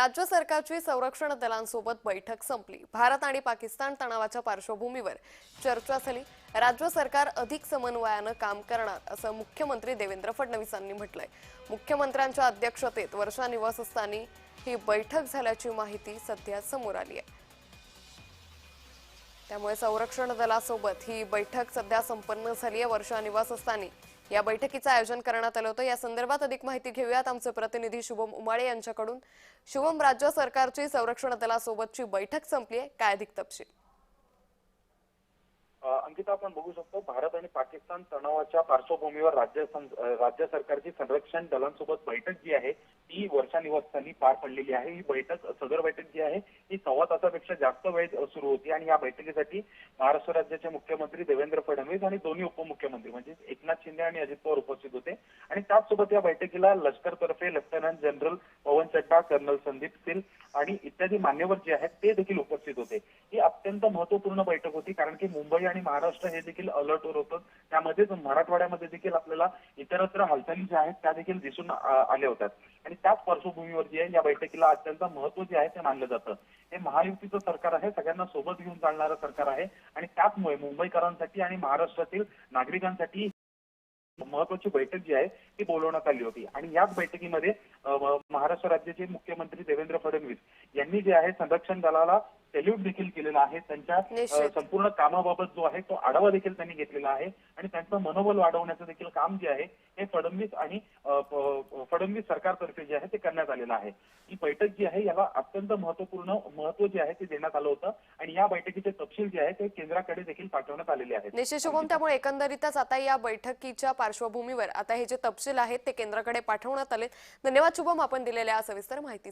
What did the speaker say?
राज्य सरकारची संरक्षण दलांसोबत बैठक संपली. भारत आणि पाकिस्तान तणावाच्या पार्श्वभूमीवर चर्चा झाली. राज्य सरकार अधिक समन्वयानं काम करणार असं मुख्यमंत्री देवेंद्र फडणवीसांनी म्हटलंय. मुख्यमंत्र्यांच्या अध्यक्षतेत वर्षा निवासस्थानी ही बैठक झाल्याची माहिती सध्या समोर आली आहे. त्यामुळे संरक्षण दलासोबत ही बैठक सध्या संपन्न झाली आहे वर्षा निवासस्थानी. या बैठकीचं आयोजन करण्यात आलं होतं. या संदर्भात अधिक माहिती घेऊयात आमचे प्रतिनिधी शुभम उमाळे यांच्याकडून. शुभम राज्य सरकारची संरक्षण दलासोबतची बैठक संपली आहे. काय अधिक तपशील? अंकिता आपण बघू शकतो भारत आणि पाकिस्तान तणावाच्या पार्श्वभूमीवर राज्य सं- राज्य सरकारची संरक्षण दलांसोबत बैठक जी आहे ती वर्षा निवासस्थानी पार पडलेली आहे. ही बैठक सदर बैठक जी आहे ही सव्वा तासापेक्षा जास्त वेळ सुरू होती आणि या बैठकीसाठी महाराष्ट्र राज्याचे मुख्यमंत्री देवेंद्र फडणवीस आणि दोन्ही उपमुख्यमंत्री म्हणजे एकनाथ शिंदे आणि अजित पवार उपस्थित होते. आणि त्याचसोबत या बैठकीला लष्करतर्फे lieutenant general Pawan Chadha colonel Sandeep Sil आणि इत्यादी मान्यवर जे आहेत ते देखील उपस्थित होते. ही अत्यंत महत्त्वपूर्ण बैठक होती कारण की मुंबई आणि महाराष्ट्र महाराष्ट्र हे देखील अलर्टवर होतं. त्यामध्येच मराठवाड्यामध्ये देखील आपल्याला इतरत्र हालचाली ज्या आहेत त्या देखील दिसून आल्या होत्या. आणि त्याच पार्श्वभूमीवर जे आहे या बैठकीला अत्यंत महत्त्व जे आहे ते मानलं जातं. हे महायुतीचं सरकार आहे सगळ्यांना सोबत घेऊन चालणारं सरकार आहे. आणि त्याचमुळे मुंबईकरांसाठी आणि महाराष्ट्रातील नागरिकांसाठी महत्वाची बैठक जी आहे ती बोलवण्यात आली होती. आणि याच बैठकीमध्ये महाराष्ट्र राज्याचे मुख्यमंत्री देवेंद्र फडणवीस यांनी जे आहे संरक्षण दलाला सॅल्यूट देखील केलेला आहे. त्यांच्या. संपूर्ण कामाबाबत जो आहे तो आढावा देखील त्यांनी घेतलेला आहे. आणि त्यांचं मनोबल वाढवण्याचं देखील काम जे आहे हे फडणवीस आणि फडणवीस सरकारतर्फे जे आहे ते करण्यात आलेलं आहे. ही बैठक जी आहे याला अत्यंत महत्त्वपूर्ण महत्त्व जे आहे ते देण्यात आलं होतं. आणि या बैठकीचे तपशील जे आहे ते केंद्राकडे देखील पाठवण्यात आलेले आहेत. निश्चित त्यामुळे एकंदरीतच आता या बैठकीच्या पार्श्वभूमीवर आता हे जे तपशील आहेत ते केंद्राकडे पाठवण्यात आले धन्यवाद शुभम आपण दिलेल्या सविस्तर माहिती